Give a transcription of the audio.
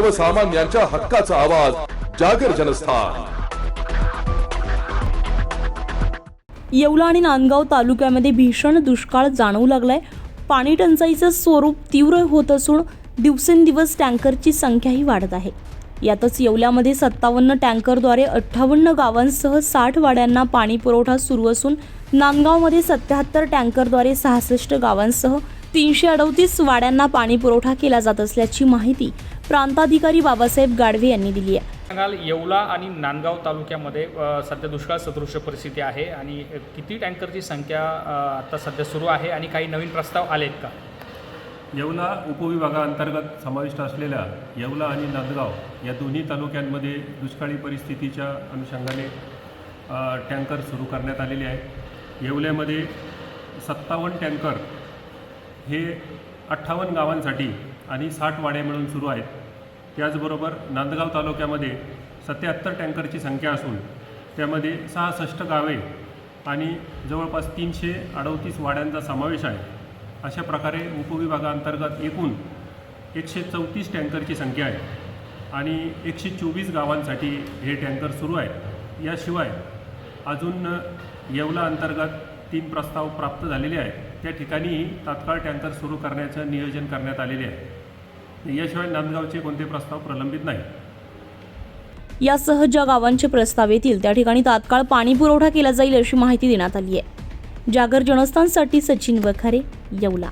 सर्वसामान्यांच्या हक्काचा आवाज जागर जनस्थान. येवला आणि नांदगाव तालुक्यामध्ये भीषण दुष्काळ जाणवू लागलाय. पाणी टंचाईचं स्वरूप तीव्र होत असून दिवसेंदिवस टँकरची संख्याही वाढत आहे. यातच येवल्यामध्ये सत्तावन्न टँकरद्वारे अठ्ठावन्न गावांसह साठ वाड्यांना पाणी पुरवठा सुरू असून नांदगावमध्ये सत्याहत्तर टँकरद्वारे सहासष्ट गावांसह तीनशे अडतीस वाड्यांना पाणी पुरवठा केला जात असल्याची माहिती प्रांताधिकारी बाबासाहेब गाडवे यांनी दिली आहे. सांगाल येवला आणि नांदगाव तालुक्यामध्ये सध्या दुष्काळ सदृश्य परिस्थिती आहे आणि किती टँकरची संख्या आता सध्या सुरू आहे आणि काही नवीन प्रस्ताव आलेत का? येवला उपविभागाअंतर्गत समाविष्ट असलेल्या येवला आणि नांदगाव या दोन्ही तालुक्यांमध्ये दुष्काळी परिस्थितीच्या अनुषंगाने टँकर सुरू करण्यात आलेले आहे येवल्यामध्ये सत्तावन्न टँकर हे अठ्ठावन्न गावांसाठी आणि साठ वाड्या मिळून सुरू आहेत. त्याचबरोबर नांदगाव तालुक्यामध्ये सत्याहत्तर टँकरची संख्या असून त्यामध्ये सहासष्ट गावे आणि जवळपास तीनशे अडतीस वाड्यांचा समावेश आहे. अशा प्रकारे उपविभागाअंतर्गत एकूण एकशे चौतीस टँकरची संख्या आहे आणि एकशे चोवीस गावांसाठी हे टँकर सुरू आहेत. याशिवाय अजून येवला अंतर्गत तीन प्रस्ताव प्राप्त झालेले आहेत. त्या ठिकाणीही तात्काळ टँकर सुरू करण्याचं नियोजन करण्यात आलेले आहे. याशिवाय नांदगावचे कोणते प्रस्ताव प्रलंबित नाही यासह ज्या गावांचे प्रस्ताव येतील त्या ठिकाणी तात्काळ पाणी पुरवठा केला जाईल अशी माहिती देण्यात आली आहे. जागर जनस्थानसाठी सचिन वखारे येवला.